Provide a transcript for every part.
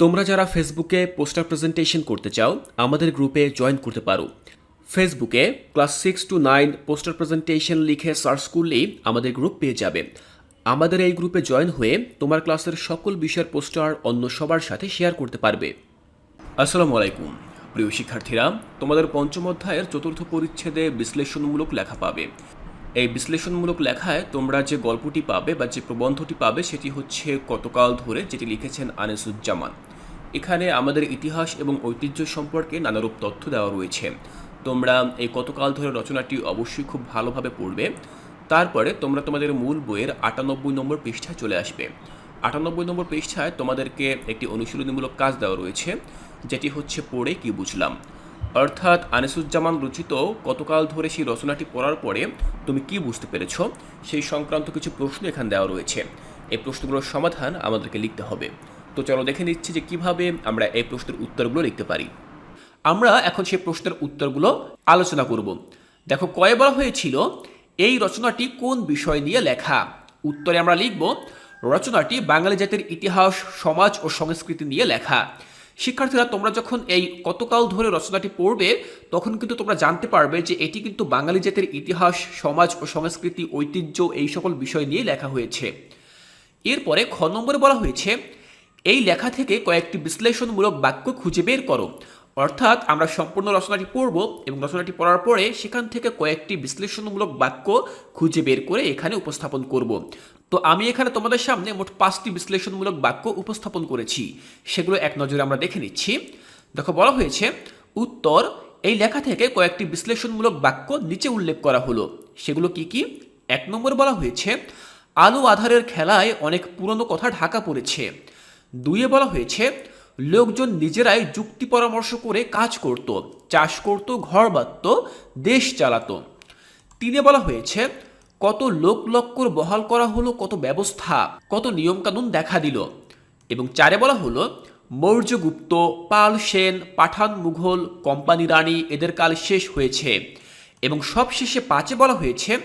তোমরা যারা ফেসবুকে পোস্টার প্রেজেন্টেশন করতে চাও, আমাদের গ্রুপে জয়েন করতে পারো। ফেসবুকে class six to nine poster presentation লিখে সার্চ করলেই আমাদের গ্রুপ পেয়ে যাবে। আমাদের এই গ্রুপে জয়েন হয়ে তোমার ক্লাসের সকল বিষয়ের পোস্টার অন্য সবার সাথে শেয়ার করতে পারবে। আসসালামু আলাইকুম। প্রিয় শিক্ষার্থীরা, তোমাদের পঞ্চম অধ্যায়ের চতুর্থ পরিচ্ছেদে বিশ্লেষণমূলক লেখা পাবে। এই বিশ্লেষণমূলক লেখায় তোমরা যে গল্পটি পাবে বা যে প্রবন্ধটি পাবে সেটি হচ্ছে কতকাল ধরে যেটি লিখেছেন আনিসুজ্জামান। এখানে আমাদের ইতিহাস এবং ঐতিহ্য সম্পর্কে নানারূপ তথ্য দেওয়া রয়েছে। তোমরা এই কতকাল ধরে রচনাটি অবশ্যই খুব ভালোভাবে পড়বে। তারপরে তোমরা তোমাদের মূল বইয়ের আটানব্বই নম্বর পৃষ্ঠায় চলে আসবে। আটানব্বই নম্বর পৃষ্ঠায় তোমাদেরকে একটি অনুশীলনীমূলক কাজ দেওয়া রয়েছে, যেটি হচ্ছে পড়ে কি বুঝলাম। অর্থাৎ আনিসুজ্জামান রচিত কতকাল ধরে সেই রচনাটি পড়ার পরে তুমি কি বুঝতে পেরেছ? সেই সংক্রান্ত কিছু প্রশ্ন এখানে দেওয়া রয়েছে। এই প্রশ্নগুলোর সমাধান আমাদেরকে লিখতে হবে। তো চলো দেখে নিচ্ছি যে কীভাবে আমরা এই প্রশ্নের উত্তরগুলো লিখতে পারি। আমরা এখন সেই প্রশ্নের উত্তরগুলো আলোচনা করব। দেখো, কয়ে বলা হয়েছিল, এই রচনাটি কোন বিষয় নিয়ে লেখা? উত্তরে আমরা লিখব, রচনাটি বাঙালি জাতির ইতিহাস, সমাজ ও সংস্কৃতি নিয়ে লেখা। শিক্ষার্থীরা, তোমরা যখন এই কতকাল ধরে রচনাটি পড়বে, তখন কিন্তু তোমরা জানতে পারবে যে এটি কিন্তু বাঙালি জাতির ইতিহাস, সমাজ ও সংস্কৃতি, ঐতিহ্য এই সকল বিষয় নিয়ে লেখা হয়েছে। এরপরে খ নম্বরে বলা হয়েছে, এই লেখা থেকে কয়েকটি বিশ্লেষণমূলক বাক্য খুঁজে বের করো। অর্থাৎ আমরা সম্পূর্ণ রচনাটি পড়ব এবং রচনাটি পড়ার পরে সেখান থেকে কয়েকটি বিশ্লেষণমূলক বাক্য খুঁজে বের করে এখানে উপস্থাপন করব। তো আমি এখানে তোমাদের সামনে মোট পাঁচটি বিশ্লেষণমূলক বাক্য উপস্থাপন করেছি। সেগুলো এক নজরে আমরা দেখে নিচ্ছি। দেখো, বলা হয়েছে, উত্তর, এই লেখা থেকে কয়েকটি বিশ্লেষণমূলক বাক্য নিচে উল্লেখ করা হলো। সেগুলো কি কি? এক নম্বর বলা হয়েছে, আলো আধারের খেলায় অনেক পুরনো কথা ঢাকা পড়েছে। দুইয়ে বলা হয়েছে লোকজন নিজেরাই যুক্তি পরামর্শ করে কাজ করত, চাষ করত, ঘর বাঁধত, দেশ চালাতো। তিনে বলা হয়েছে, কত লোক লক্কর বহাল করা হলো, কত ব্যবস্থা, কত নিয়মকানুন দেখা দিল। এবং চারে বলা হলো, মৌর্যগুপ্ত, পাল সেন, পাঠান মুঘল, কোম্পানি রানী এদের কাল শেষ হয়েছে। এবং সবশেষে পাঁচে বলা হয়েছে,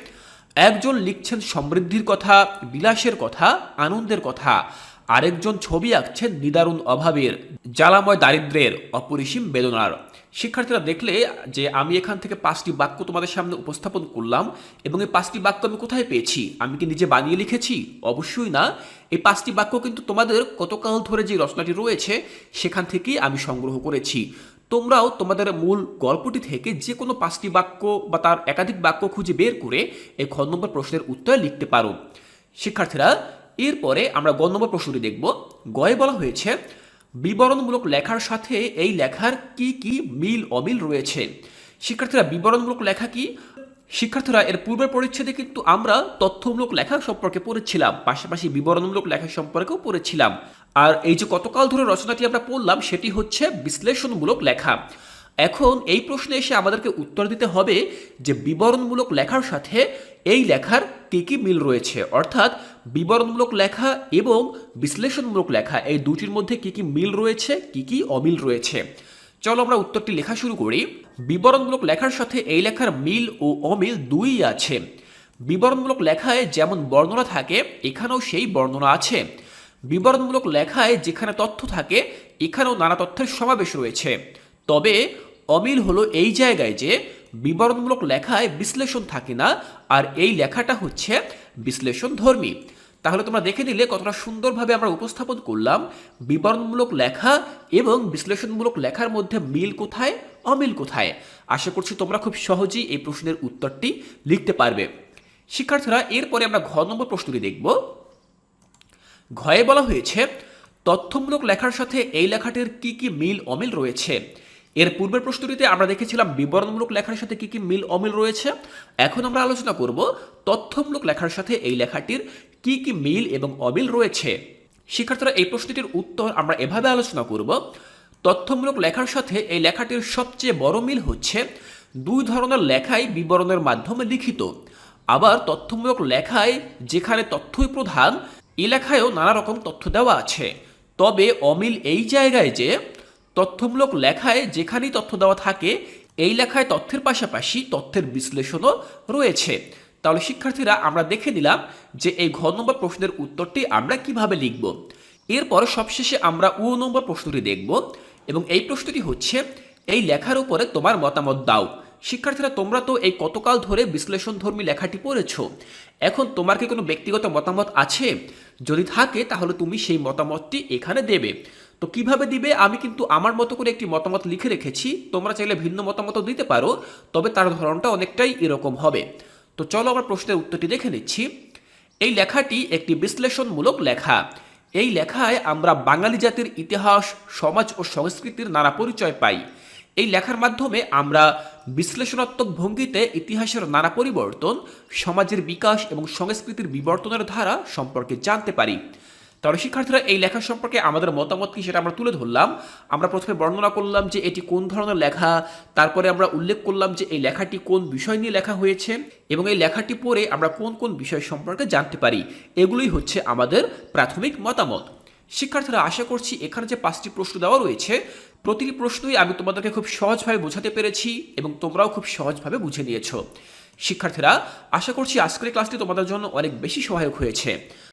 একজন লিখছেন সমৃদ্ধির কথা, বিলাসের কথা, আনন্দের কথা। আরেকজন ছবি আঁকছেন নিদারুণ অভাবের, জ্বালাময় দারিদ্রের, অপরিসীম বেদনার। শিক্ষার্থীরা দেখলে যে আমি এখান থেকে পাঁচটি বাক্য তোমাদের সামনে উপস্থাপন করলাম এবং এই পাঁচটি বাক্য আমি কোথায় পেয়েছি? আমি কি নিজে বানিয়ে লিখেছি? অবশ্যই না। এই পাঁচটি বাক্য কিন্তু তোমাদের কতকাল ধরে যে রচনাটি রয়েছে, সেখান থেকেই আমি সংগ্রহ করেছি। তোমরাও তোমাদের মূল গল্পটি থেকে যে কোনো পাঁচটি বাক্য বা তার একাধিক বাক্য খুঁজে বের করে এই খ নম্বর প্রশ্নের উত্তর লিখতে পারো। শিক্ষার্থীরা এরপরে আমরা গ নম্বর প্রশ্নটি দেখব। গয়ে বলা হয়েছে, বিবরণমূলক লেখার সাথে এই লেখার কি কি মিল অমিল রয়েছে? শিক্ষার্থীরা, বিবরণমূলক লেখা কি? শিক্ষার্থীরা, এর পূর্বের পরিচ্ছেদে কিন্তু আমরা তথ্যমূলক লেখা সম্পর্কে পড়েছিলাম, পাশাপাশি বিবরণমূলক লেখা সম্পর্কেও পড়েছিলাম। আর এই যে কতকাল ধরে রচনাটি আমরা পড়লাম, সেটি হচ্ছে বিশ্লেষণমূলক লেখা। এখন এই প্রশ্নে এসে আমাদেরকে উত্তর দিতে হবে যে বিবরণমূলক লেখার সাথে এই লেখার কী কী মিল রয়েছে। অর্থাৎ বিবরণমূলক লেখা এবং বিশ্লেষণমূলক লেখা, এই দুটির মধ্যে কী কী মিল রয়েছে, কী কী অমিল রয়েছে। চলো আমরা উত্তরটি লেখা শুরু করি। বিবরণমূলক লেখার সাথে এই লেখার মিল ও অমিল দুই আছে। বিবরণমূলক লেখায় যেমন বর্ণনা থাকে, এখানেও সেই বর্ণনা আছে। বিবরণমূলক লেখায় যেখানে তথ্য থাকে, এখানেও নানা তথ্যের সমাবেশ রয়েছে। তবে অমিল হলো এই জায়গায় যে বিবরণমূলক লেখায় বিশ্লেষণ থাকে না, আর এই লেখাটা হচ্ছে বিশ্লেষণ ধর্মী। তাহলে তোমরা দেখে নিলে কতটা সুন্দরভাবে আমরা উপস্থাপন করলাম বিবরণমূলক লেখা এবং বিশ্লেষণমূলক লেখার মধ্যে মিল কোথায়, অমিল কোথায়। আশা করছি তোমরা খুব সহজেই এই প্রশ্নের উত্তরটি লিখতে পারবে। শিক্ষার্থীরা, এরপরে আমরা ঘ নম্বর প্রশ্নটি দেখব। ঘয়ে বলা হয়েছে, তথ্যমূলক লেখার সাথে এই লেখাটির কি কি মিল অমিল রয়েছে? এর পূর্বের প্রশ্নটিতে আমরা দেখেছিলাম বিবরণমূলক লেখার সাথে কি কি মিল অমিল রয়েছে। এখন আমরা আলোচনা করব তথ্যমূলক লেখার সাথে এই লেখাটির কি কি মিল এবং অমিল রয়েছে। শিক্ষার্থীরা, এই প্রশ্নটির উত্তর আমরা এভাবে আলোচনা করব। তথ্যমূলক লেখার সাথে এই লেখাটির সবচেয়ে বড় মিল হচ্ছে দুই ধরনের লেখাই বিবরণের মাধ্যমে লিখিত। আবার তথ্যমূলক লেখায় যেখানে তথ্যই প্রধান, এ লেখায়ও নানা রকম তথ্য দেওয়া আছে। তবে অমিল এই জায়গায় যে তথ্যমূলক লেখায় যেখানেই তথ্য দেওয়া থাকে, এই লেখায় তথ্যের পাশাপাশি তথ্যের বিশ্লেষণও রয়েছে। তাহলে শিক্ষার্থীরা, আমরা দেখে নিলাম যে এই ঘ নম্বর প্রশ্নের উত্তরটি আমরা কীভাবে লিখব। এরপর সবশেষে আমরা উ নম্বর প্রশ্নটি দেখব এবং এই প্রশ্নটি হচ্ছে, এই লেখার উপরে তোমার মতামত দাও। শিক্ষার্থীরা, তোমরা তো এই কতকাল ধরে বিশ্লেষণধর্মী লেখাটি পড়েছ। এখন তোমার কি কোনো ব্যক্তিগত মতামত আছে? যদি থাকে, তাহলে তুমি সেই মতামতটি এখানে দেবে। তো কীভাবে দিবে? আমি কিন্তু আমার মতো করে একটি মতামত লিখে রেখেছি। তোমরা চাইলে ভিন্ন মতামত দিতে পারো, তবে তার ধরনটা অনেকটাই এরকম হবে। তো চলো আমরা প্রশ্নের উত্তরটি দেখে নিচ্ছি। এই লেখাটি একটি বিশ্লেষণমূলক লেখা। এই লেখায় আমরা বাঙালি জাতির ইতিহাস, সমাজ ও সংস্কৃতির নানা পরিচয় পাই। এই লেখার মাধ্যমে আমরা বিশ্লেষণাত্মক ভঙ্গিতে ইতিহাসের নানা পরিবর্তন, সমাজের বিকাশ এবং সংস্কৃতির বিবর্তনের ধারা সম্পর্কে জানতে পারি। তাহলে শিক্ষার্থীরা, এই লেখা সম্পর্কে আমাদের মতামত কি সেটা আমরা তুলে ধরলাম। আমরা প্রথমে বর্ণনা করলাম যে এটি কোন ধরনের লেখা, তারপরে আমরা উল্লেখ করলাম যে এই লেখাটি কোন বিষয় নিয়ে লেখা হয়েছে এবং এই লেখাটি পড়ে আমরা কোন কোন বিষয় সম্পর্কে জানতে পারি। এগুলোই হচ্ছে আমাদের প্রাথমিক মতামত। শিক্ষার্থীরা, আশা করছি এখানে যে পাঁচটি প্রশ্ন দেওয়া রয়েছে, প্রতিটি প্রশ্নই আমি তোমাদেরকে খুব সহজভাবে বোঝাতে পেরেছি এবং তোমরাও খুব সহজভাবে বুঝে নিয়েছো। শিক্ষার্থীরা, আশা করছি আজকের ক্লাসটি তোমাদের জন্য অনেক বেশি সহায়ক হয়েছে।